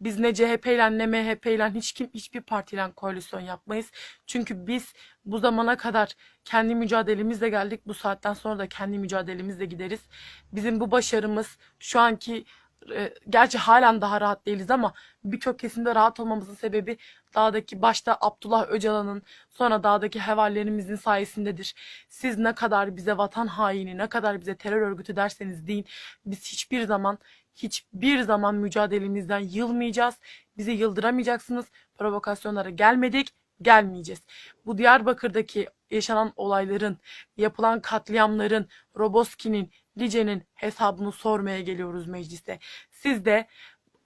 Biz ne CHP ile ne MHP ile hiç kim hiçbir partiyle koalisyon yapmayız. Çünkü biz bu zamana kadar kendi mücadelemizle geldik. Bu saatten sonra da kendi mücadelemizle gideriz. Bizim bu başarımız şu anki e, gerçi halen daha rahat değiliz ama birçok kesimde rahat olmamızın sebebi dağdaki başta Abdullah Öcalan'ın sonra dağdaki hevallerimizin sayesindedir. Siz ne kadar bize vatan haini, ne kadar bize terör örgütü derseniz deyin biz hiçbir zaman hiçbir zaman mücadelemizden yılmayacağız. Bizi yıldıramayacaksınız. Provokasyonlara gelmedik, gelmeyeceğiz. Bu Diyarbakır'daki yaşanan olayların, yapılan katliamların, Roboski'nin, Lice'nin hesabını sormaya geliyoruz meclise. Siz de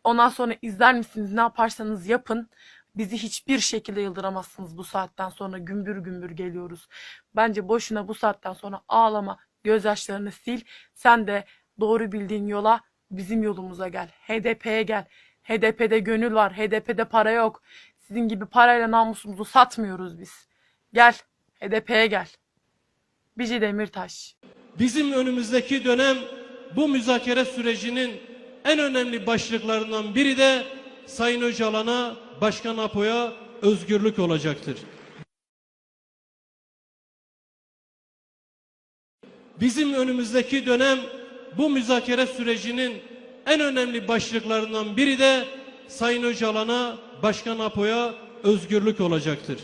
ondan sonra izler misiniz, ne yaparsanız yapın. Bizi hiçbir şekilde yıldıramazsınız bu saatten sonra gümbür gümbür geliyoruz. Bence boşuna bu saatten sonra ağlama, gözyaşlarını sil. Sen de doğru bildiğin yola bizim yolumuza gel. HDP'ye gel. HDP'de gönül var. HDP'de para yok. Sizin gibi parayla namusumuzu satmıyoruz biz. Gel. HDP'ye gel. Bici Demirtaş. Bizim önümüzdeki dönem bu müzakere sürecinin en önemli başlıklarından biri de Sayın Öcalan'a, Başkan Apo'ya özgürlük olacaktır. Bizim önümüzdeki dönem bu müzakere sürecinin en önemli başlıklarından biri de Sayın Öcalan'a, Başkan Apo'ya özgürlük olacaktır.